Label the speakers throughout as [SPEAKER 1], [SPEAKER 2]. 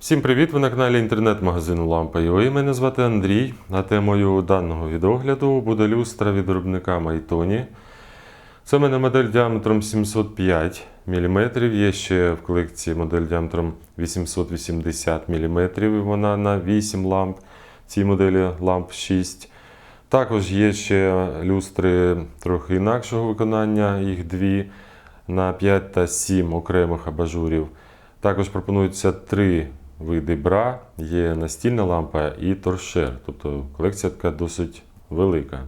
[SPEAKER 1] Всім привіт! Ви на каналі інтернет-магазину Лампа.ua. Мене звати Андрій. А темою даного відогляду буде люстра від виробника Майтоні. Це в мене модель діаметром 705 мм. Є ще в колекції модель діаметром 880 мм. Вона на 8 ламп. Цій моделі ламп 6. Також є ще люстри трохи інакшого виконання, їх дві на 5 та 7 окремих абажурів. Також пропонуються три види бра, є настільна лампа і торшер, тобто колекція така досить велика.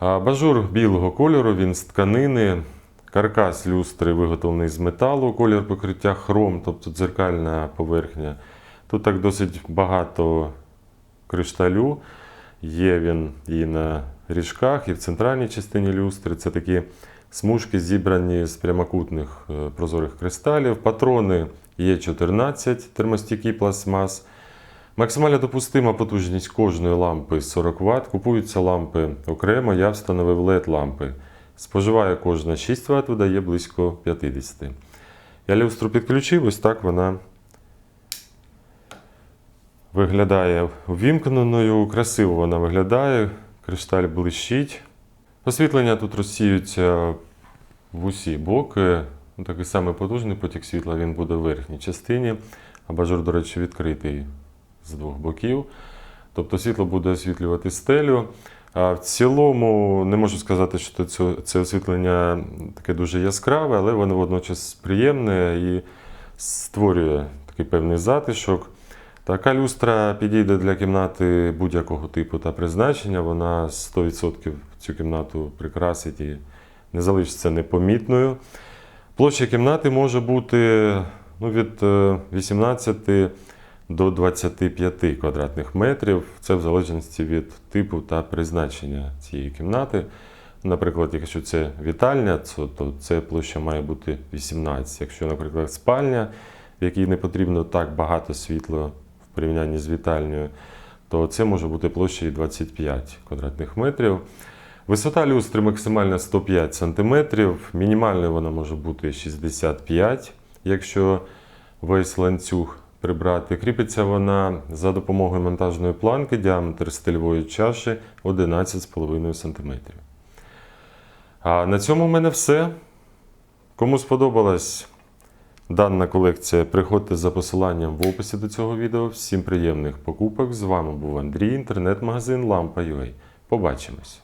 [SPEAKER 1] Бажур білого кольору, він з тканини. Каркас люстри виготовлений з металу, колір покриття хром, тобто дзеркальна поверхня. Тут так досить багато кришталю. Є він і на ріжках, і в центральній частині люстри. Це такі смужки, зібрані з прямокутних е, прозорих кристалів. Патрони є 14 термостійкий пластмас. Максимальна допустима потужність кожної лампи 40 Вт. Купуються лампи окремо, я встановив LED лампи. Споживає кожна 6 Вт, видає близько 50. Я люстру підключив, ось так вона виглядає ввімкненою, красиво вона виглядає, кришталь блищить. Освітлення тут розсіються в усі боки. Ну, Такий самий потужний потік світла він буде в верхній частині. Абажур, до речі, відкритий з двох боків. Тобто світло буде освітлювати стелю. А в цілому не можу сказати, що це, це освітлення таке дуже яскраве, але воно водночас приємне і створює такий певний затишок. Така люстра підійде для кімнати будь-якого типу та призначення. Вона 100% цю кімнату прикрасить і не залишиться непомітною. Площа кімнати може бути ну, від е, 18 до 25 квадратних метрів. Це в залежності від типу та призначення цієї кімнати. Наприклад, якщо це вітальня, то це площа має бути 18. Якщо, наприклад, спальня, в якій не потрібно так багато світла порівнянні з вітальнею, то це може бути площа і 25 квадратних метрів. Висота люстри максимальна 105 см, мінімальною вона може бути 65 якщо весь ланцюг прибрати. Кріпиться вона за допомогою монтажної планки, діаметр стильової чаші 11,5 см. А на цьому в мене все. Кому сподобалась дана колекція, приходьте за посиланням в описі до цього відео. Всім приємних покупок. З вами був Андрій, інтернет-магазин Lampa.ua. Побачимось!